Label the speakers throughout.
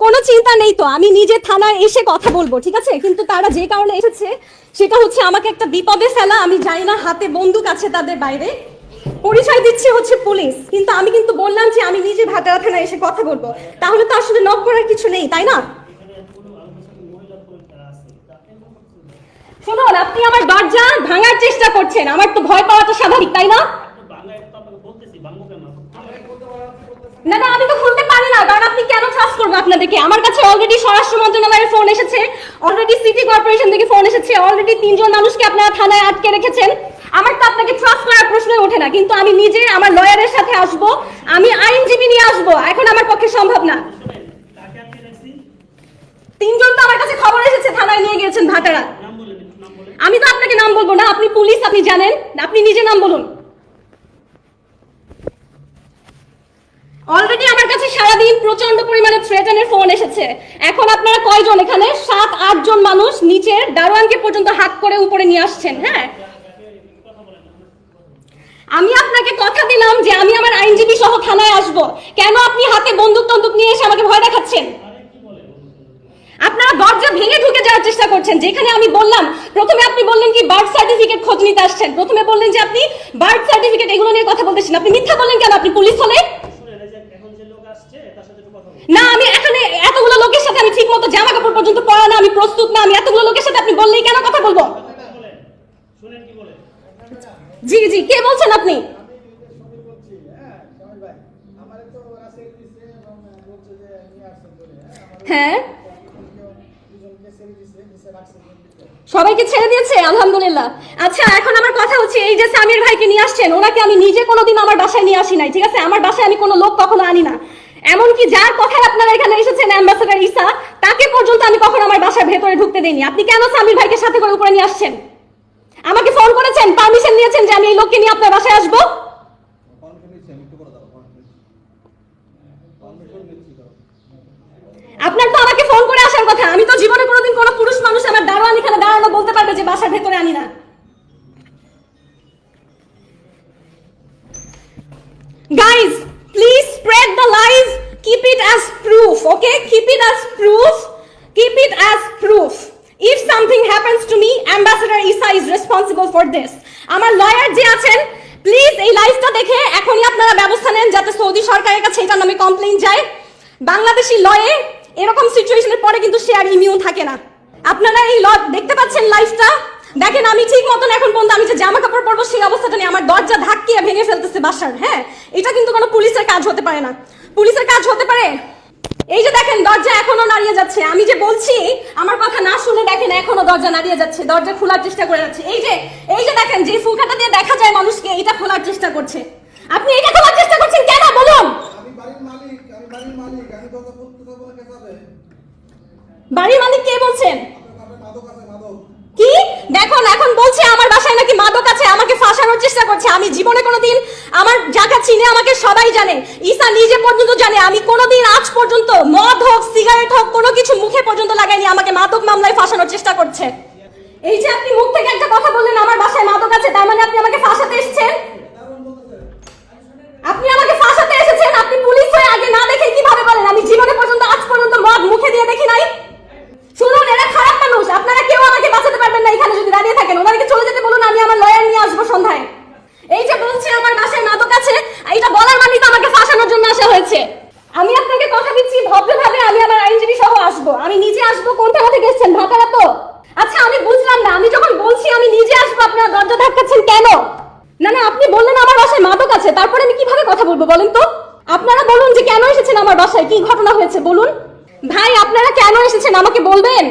Speaker 1: কোনো চিন্তা নেই তো আমি নিজে থানায় এসে কথা বলব ঠিক আছে? কিন্তু তারা যে কারণে এসেছে সেটা হচ্ছে আমাকে একটা বিপদে ফেলা আমি জানি না হাতে বন্দুক আছে তাদের বাইরে। পরিচয় দিচ্ছে হচ্ছে পুলিশ কিন্তু আমি কিন্তু বললাম যে আমি নিজে ভাটারা থানায় এসে কথা বলব। তাহলে তো আসলে নক করার কিছু নেই তাই না? শুনুন আপনি আমার দরজা ভাঙার চেষ্টা করছেন আমার তো ভয় পাওয়াটা স্বাভাবিক তাই না? না না আমি তো খুলতে পারি না কারণ আপনি কেন ট্রাস্ট করব আপনাদেরকে? আমার কাছে অলরেডি স্বরাষ্ট্র মন্ত্রণালয়ের ফোন এসেছে। অলরেডি সিটি কর্পোরেশন থেকে ফোন এসেছে। অলরেডি তিনজন মানুষকে আপনারা থানায় আটকে রেখেছেন। আমার তো আপনাকে ট্রাস্ট করার প্রশ্নই ওঠে না, কিন্তু আমি নিজে আমার লয়ারের সাথে আসব। আমি আইনজীবী নিয়ে আসব। এখন আমার পক্ষে সম্ভব না। তিনজন তো আমার কাছে খবর এসেছে, থানায় নিয়ে গিয়েছেন ভাটারা। আমি তো আপনাকে নাম বলব না, আপনি পুলিশ, আপনি জানেন। আপনি নিজে নাম বলুন। অলরেডি আমার কাছে সারাদিন প্রচণ্ড পরিমাণে থ্রেটানের ফোন এসেছে। এখন আপনারা কয়জন এখানে? সাত, আট জন মানুষ নিচের দারোয়ানকে পর্যন্ত হাত করে উপরে নিয়ে আসছেন হ্যাঁ? আমি আপনাকে কথা দিলাম যে আমি আমার আইনজীবী সহ থানায় আসব। কেন আপনি হাতে বন্দুক টন্দুক নিয়ে এসে আমাকে ভয় দেখাচ্ছেন? আপনারা দরজা ভেঙে ঢুকে যাওয়ার চেষ্টা করছেন। যেখানে আমি বললাম, প্রথমে আপনি বললেন কি বার্থ সার্টিফিকেট খোঁজ নিতে আসছেন। প্রথমে বললেন যে আপনি বার্থ সার্টিফিকেট এগুলো নিয়ে কথা বলতেছেন। আপনি মিথ্যা বললেন কেন? আপনি পুলিশ হলে না আমি এখানে এতগুলো লোকের সাথে আমি ঠিক মতো জামা কাপড় পর্যন্ত পরা না আমি প্রস্তুত না আমি এতগুলো লোকের সাথে আপনি বললেই কেন কথা বলব? জি জি, কে বলছেন আপনি? হ্যাঁ? সবাইকে ছেড়ে দিয়েছে, আলহামদুলিল্লাহ। আচ্ছা এখন আমার কথা হচ্ছে এই যে সামির ভাইকে নিয়ে আসছেন, ওনাকে আমি নিজে কোনোদিন আমার বাসায় নিয়ে আসি নাই, ঠিক আছে? আমার বাসায় আমি কোনো লোক কখনো আনি না। এমনকি যার কথায় আপনারা এখানে এসেছেন অ্যাম্বাসেডার ইসা তাকে পর্যন্ত আমি কখনো আমার বাসার ভেতরে ঢুকতে দেইনি। আপনি কেন সামির ভাইকে সাথে করে উপরে নিয়ে আসছেন? আমাকে ফোন করেছেন পারমিশন নিয়েছেন যে আমি এই লোককে নিয়ে আপনার বাসায় আসব? আপনার তো আমাকে ফোন করে আসার কথা। আমি তো জীবনে কোনোদিন কোনো পুরুষ মানুষ আমার দারোয়ান এখানে দাঁড়ানো বলতে পারবে যে বাসার ভেতরে আনি না। Guys please the lies keep it as proof okay keep it as proof keep it as proof if something happens to me ambassador isa is responsible for this আমার লয়ার যে আছেন প্লিজ এই লাইভটা দেখে এখনই আপনারা ব্যবস্থা নেন যাতে সৌদি সরকারের কাছে এটার নামে কমপ্লেইন যায় বাংলাদেশি লয়ে এরকম সিচুয়েশনের পরে কিন্তু সে আর ইমিউন থাকে না আপনারা এই ল দেখতে পাচ্ছেন লাইভটা দেখেন আমি ঠিক মতন এখন পর্যন্ত আমি যে জামা কাপড় পরবো সেই অবস্থাটা নিয়ে আমার দরজা ধাক্কিয়ে ভেঙে ফেলতেছে বাসার হ্যাঁ? এটা কিন্তু কোনো পুলিশের কাজ হতে পারে না। পুলিশের কাজ হতে পারে? এই যে দেখেন দরজা এখনও নাড়িয়ে যাচ্ছে। আমি যে বলছি আমার কথা না শুনে দেখেন এখনও দরজা নাড়িয়ে যাচ্ছে দরজা খোলার চেষ্টা করে যাচ্ছে। এই যে এই যে দেখেন যে ফুলকাটা দিয়ে দেখা যায় মানুষকে এটা খোলার চেষ্টা করছে। আপনি এটা খোলার চেষ্টা করছেন কেন? বলুন।
Speaker 2: আমি বাড়ির মালিক আমি বাড়ির মালিক আমি কথা বলতে যাব না কেসাবে
Speaker 1: বাড়ির মালিক কে বলছেন
Speaker 2: আপনার মাদক আছে মাদক
Speaker 1: কি দেখুন, এখন বলছে আমার বাসায় নাকি মাদক আছে, আমাকে ফাঁসানোর চেষ্টা করছে। আমি জীবনে কোনোদিন আমার যাকে চিনে আমাকে সবাই জানে, ঈসা নিজে পর্যন্ত জানে, আমি কোনোদিন আজ পর্যন্ত মদ হোক, সিগারেট হোক, কোনো কিছু মুখে পর্যন্ত লাগাইনি, আমাকে মাদক মামলায় ফাঁসানোর চেষ্টা করছে। এই যে আপনি মুখ থেকে একটা কথা বললেন, আমার বাসায় মাদক আছে, তার মানে আপনি আমাকে ফাঁসাতে এসেছেন? আপনি আমাকে ফাঁসাতে এসেছেন? আপনি পুলিশ হয়ে আগে না দেখে কীভাবে বলেন? আমি জীবনে পর্যন্ত, আজ পর্যন্ত মদ মুখে দিয়ে দেখি নাই শুনুন এরা খারাপ মানুষ আপনারা কেউ আমাকে বাঁচাতে পারবেন না, এখানে যদি দাঁড়িয়ে থাকেন, ওনাদেরকে চলে যেতে বলুন, আমি আমার লয়ার নিয়ে আসব সন্ধ্যায়। এই যে বলছে, আমার বাসায় মাদক আছে এটা বলার মানে তো আমাকে ফাঁসানোর জন্য আসা হয়েছে। আমি আপনাকে কথা দিচ্ছি, ভদ্রভাবে আমি আমার আইনজীবী সহ আসব। আমি নিজে আসব, কোন থানা থেকে এসেছেন ভাতারা তো? আচ্ছা আমি বুঝলাম না, আমি যখন বলছি, আমি নিজে আসব, আপনারা দরজা ধাক্কাচ্ছেন কেন? না না, আপনি বললেন আমার বাসায় মাদক আছে, তারপরে আমি কীভাবে কথা বলব বলেন তো? আপনারা বলুন যে কেন এসেছেন আমার বাসায়, কি ঘটনা হয়েছে বলুন। ভাই, আপনারা কেন এসেছেন, আমাকে বলবেন?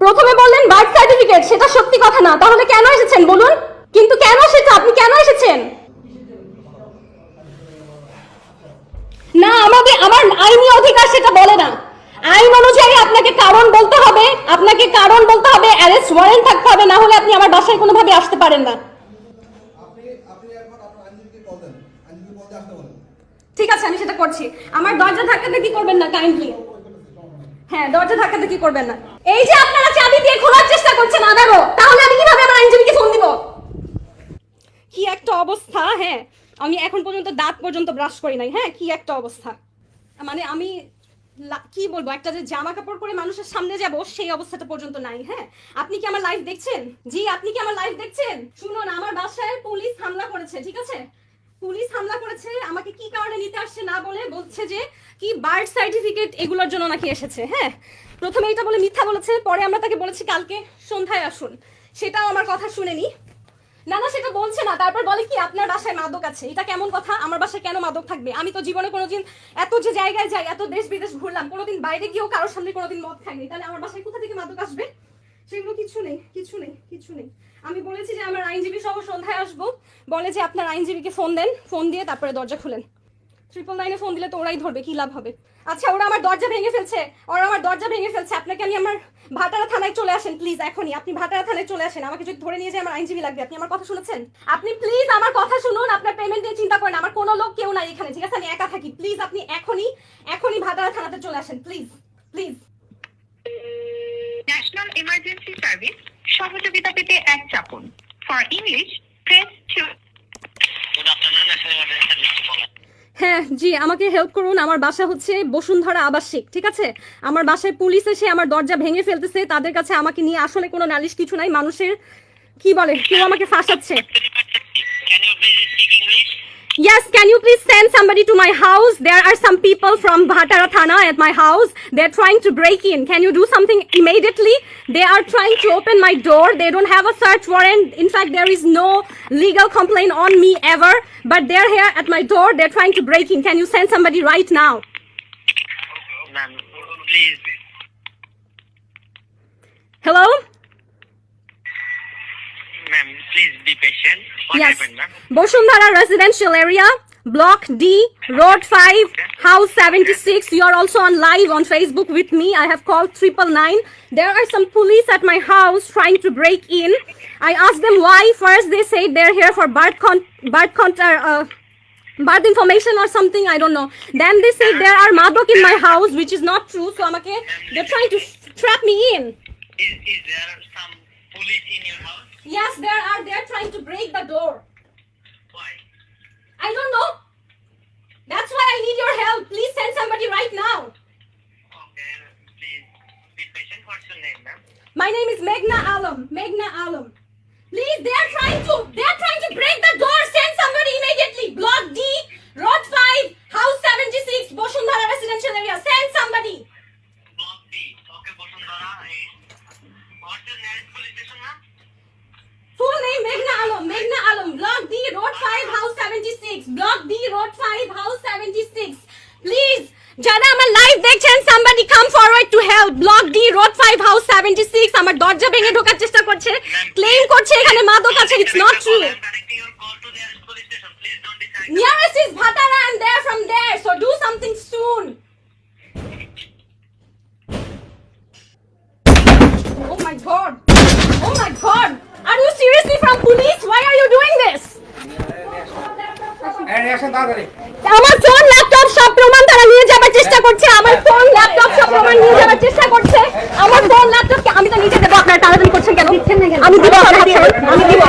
Speaker 1: প্রথমে বললেন বার্থ সার্টিফিকেট সেটা সত্যি কথা না। তাহলে কেন এসেছেন বলুন? কিন্তু কেন সেটা? আপনি কেন এসেছেন? না আমাদের আমার আইনি অধিকার সেটা বলে না। আইন অনুযায়ী আপনাকে কারণ বলতে হবে। আপনাকে কারণ বলতে হবে অ্যারেস্ট ওয়ারেন্ট থাকতে হবে না হলে আপনি আমার বাসায় কোনোভাবে আসতে পারেন না। ঠিক আছে আমি সেটা করছি। আমার দরজা ধাক্কাতে কি করবেন না কাইন্ডলি হ্যাঁ দরজা ধাক্কাতে কি করবেন না? এই যে আপনারা চাবি দিয়ে খোলার চেষ্টা করছেন আবারও তাহলে আমি কীভাবে আমার আইনজীবীকে ফোন দিব? কি একটা অবস্থা হ্যাঁ? আমি এখন পর্যন্ত দাঁত পর্যন্ত ব্রাশ করি নাই হ্যাঁ? কি একটা অবস্থা। মানে আমি কি বলব, একটা যে জামা কাপড় পরে মানুষের সামনে যাব, সেই অবস্থাটা পর্যন্ত নাই হ্যাঁ? আপনি কি আমার লাইফ দেখছেন? জি, আপনি কি আমার লাইফ দেখছেন? শুনুন, আমার বাসায় পুলিশ হামলা করেছে, ঠিক আছে? পুলিশ হামলা করেছে, আমাকে কি কারণে নিতে আসছে না বলে বলছে যে, কি বার্থ সার্টিফিকেট এগুলোর জন্য নাকি এসেছে হ্যাঁ? প্রথমে এটা বলে মিথ্যা বলেছে, পরে আমরা তাকে বলেছি কালকে সন্ধ্যায় আসুন। সেটাও আমার কথা শুনেনি। না না সেটা বলছে না, তারপর বলে কি, আপনার বাসায় মাদক আছে, এটা কেমন কথা? আমার বাসায় কেন মাদক থাকবে? আমি তো জীবনে কোনোদিন এত যে জায়গায় যাই, এত দেশ বিদেশ ঘুরলাম, কোনোদিন বাইরে গিয়েও কারোর সামনে কোনোদিন মদ খাইনি। তাহলে আমার বাসায় কোথা থেকে মাদক আসবে? সেগুলো কিছু নেই কিছু নেই কিছু নেই। আমি বলেছি যে আমার আইনজীবী সহ সন্ধ্যায় আসব। বলে যে আপনার আইনজীবীকে ফোন দেন, ফোন দিয়ে তারপরে দরজা খুলেন। ট্রিপল নাইনে ফোন দিলে তো ওরাই ধরবে, কি লাভ হবে? আচ্ছা ওরা আমার দরজা ভেঙে ফেলছে। ওরা আমার দরজা ভেঙে ফেলছে। আপনাকে আমি আমার ভাটারা থানায় চলে আসেন প্লিজ এখনই। আপনি ভাটারা থানায় চলে আসেন। আমাকে যদি ধরে নিয়ে যায় আমার আইনজীবী লাগবে। আপনি আমার কথা শুনেছেন? আপনি প্লিজ আমার কথা শুনুন, আপনার পেমেন্ট নিয়ে চিন্তা করেন আমার কোনো লোক কেউ নাই এখানে, ঠিক আছে? আমি একা থাকি। প্লিজ আপনি এখনই এখনই ভাটারা থানাতে চলে আসেন। Please please
Speaker 3: national emergency service সহযোগিতা পেতে এক চাপুন। ফর ইংলিশ প্রেস
Speaker 1: হ্যাঁ জি, আমাকে হেল্প করুন। আমার বাসা হচ্ছে বসুন্ধরা আবাসিক, ঠিক আছে? আমার বাসায় পুলিশ এসে আমার দরজা ভেঙে ফেলতেছে। তাদের কাছে আমাকে নিয়ে আসলে কোনো নালিশ কিছু নাই। মানুষের, কি বলে, কেউ আমাকে ফাঁসাচ্ছে। Yes, can you please send somebody to my house? There are some people from Bhatara Thana at my house. They're trying to break in. Can you do something immediately? They are trying to open my door. They don't have a search warrant. In fact, there is no legal complaint on me ever. But they're here at my door. They're trying to break in. Can you send somebody right now?
Speaker 4: Ma'am, please.
Speaker 1: Hello?
Speaker 4: Ma'am, please be patient. What
Speaker 1: yes.
Speaker 4: happened, ma'am?
Speaker 1: Bosundhara residential area, block D, road 5, house 76. You are also on live on Facebook with me. I have called triple nine. There are some police at my house trying to break in. I asked them why. First, they say they're here for birth con birth con uh, birth information or something. I don't know. Then they say there are madok in my house, which is not true. So, amake, they're trying to trap me in.
Speaker 4: Is, is there some police in your house?
Speaker 1: Yes, there are. They're trying to break the door.
Speaker 4: Why?
Speaker 1: I don't know. That's why I need your help. Please send somebody right now.
Speaker 4: Okay, please be patient. What's your name, ma'am?
Speaker 1: My name is Meghna Alam. Meghna Alam. Please, they are trying to they are trying to break the door. Send somebody immediately. Block D, Road 5, House 76, Boshundhara residential area. Send somebody.
Speaker 4: Block B. Okay, Bosundhara. eh, What's your nearest police station, ma'am?
Speaker 1: Name Meghna Alam. Meghna Alam. Block D, Road 5, House 76. Block D, Road 5, House 76. Please. যারা আমার live দেখছেন somebody come forward to help block D road 5 house 76 আমার দরজা ভেঙে ঢোকার চেষ্টা করছে claim করছে এখানে মাদক আছে it's not true
Speaker 4: I'm directing your call to nearest police station. Please don't
Speaker 1: আমার ফোন ল্যাপটপ সব প্রমাণ তারা নিয়ে যাবার চেষ্টা করছে। আমার ফোন ল্যাপটপ সব প্রমাণ নিয়ে যাবার চেষ্টা করছে। আমার ফোন ল্যাপটপ আমি তো নিজে দেবো আপনারা তাড়াতাড়ি করছেন কেন? আমি দিব আমি দিব